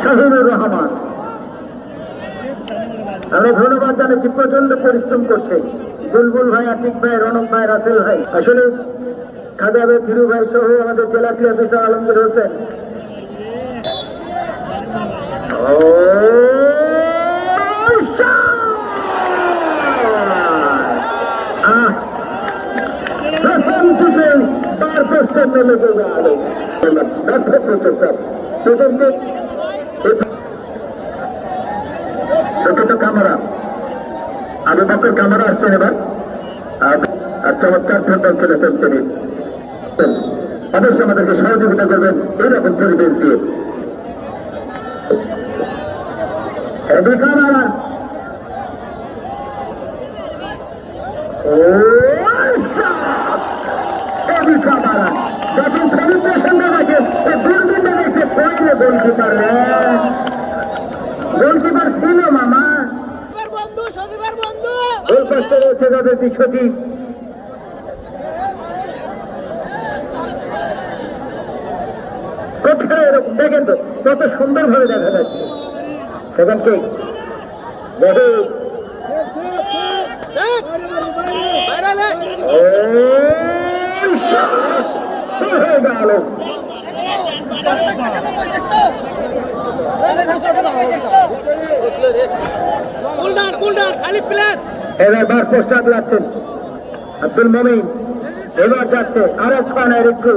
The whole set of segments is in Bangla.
শাহিনুর রহমান। আমরা ধন্যবাদ জানাচ্ছি, প্রচণ্ড পরিশ্রম করছে। বুলবুল ভাই, আতিক ভাই, রনক ভাই, রাসেল ভাই। আসলে খাজা ভাই থিরু ভাই সহ আমাদের জেলা ক্রিয়া অফিসার আলমগীর হোসেন। পোস্টার নেমে গেল। প্রথম তো ক্যামেরা আবু বকর ক্যামেরা আসছেন এবার। চমৎকার ফুটবল খেলেছেন তিনি। অবশ্যই আমাদেরকে সহযোগিতা করবেন এইরকম পরিবেশ দিয়ে। দেখুন সেলিব্রেশন দেখে দূরবীন দেখে পড়লে গোলকিপার গোলকিপার ছিল মামা। তাদের দেখেন তো, কত সুন্দর ভাবে দেখা যাচ্ছে। সেকেন্ড কে দেখে বাইরে ও shot! হয়ে খালি প্লেস এবার বার পোস্টার লাগছেন আব্দুল মমিন। এবার যাচ্ছে আর এক খানের একটু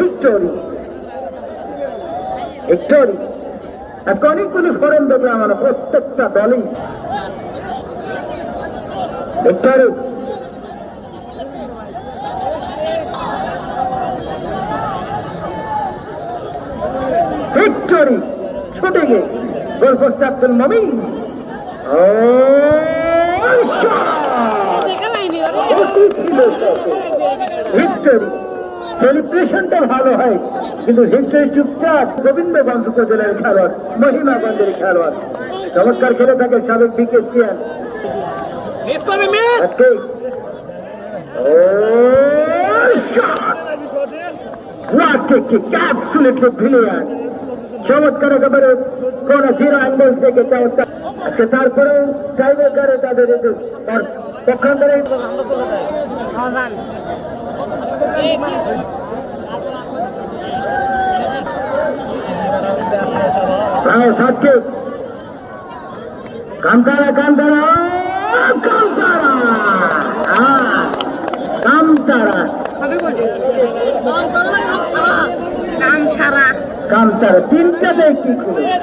ভিক্টোরি। ভিক্টোরি। আজকে অনেকগুলি ফরেন দেখলাম আমরা, প্রত্যেকটা দলই। ভিক্টোরি। ভিক্টোরি। ছুটে গিয়ে গোল পোস্ট আব্দুল মমিন। ও! সেলিব্রেশনটা ভালো হয় কিন্তু চুপচাপ গোবিন্দগঞ্জ উপজেলার খেলোয়াড় মহিমাগঞ্জের খেলোয়াড়। চমৎকার খেলে থাকে সাবেক বিকেসিয়ান! চমৎকার একেবারে কোন জিরো অ্যাঙ্গেল থেকে চমৎকার আজকে তারপরেও টাইব্রেকারে তাদের পক্ষান্তরে প্রায় সাতকে। কামতারা কামতারা কামতারা। হ্যাঁ, তিনটাতে কি খুলে?